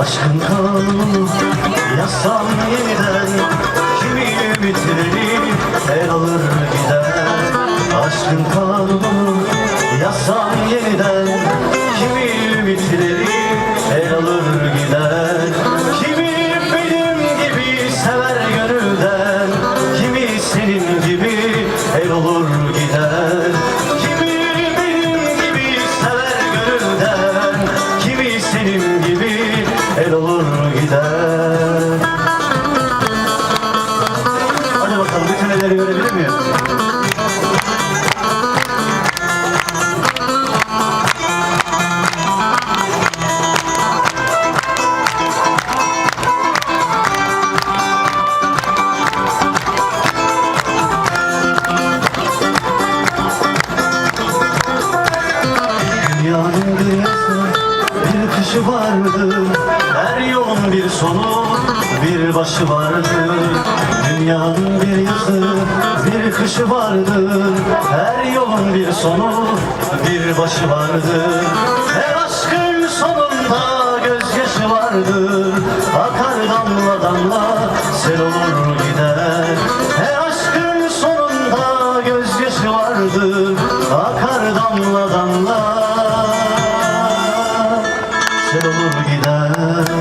Aşkından yasam yeniden Kimi ümitleri el alır gider. Aşkın kal olur gider başı vardı Her yolun bir sonu bir başı vardı. Dünyanın bir yazı bir kışı vardı. Her yolun bir sonu bir başı vardı. Her aşkın sonunda gözyaşı vardı. Akar damla damla sel olur gider. Her aşkın sonunda gözyaşı vardı. Akar damla damla বিদায়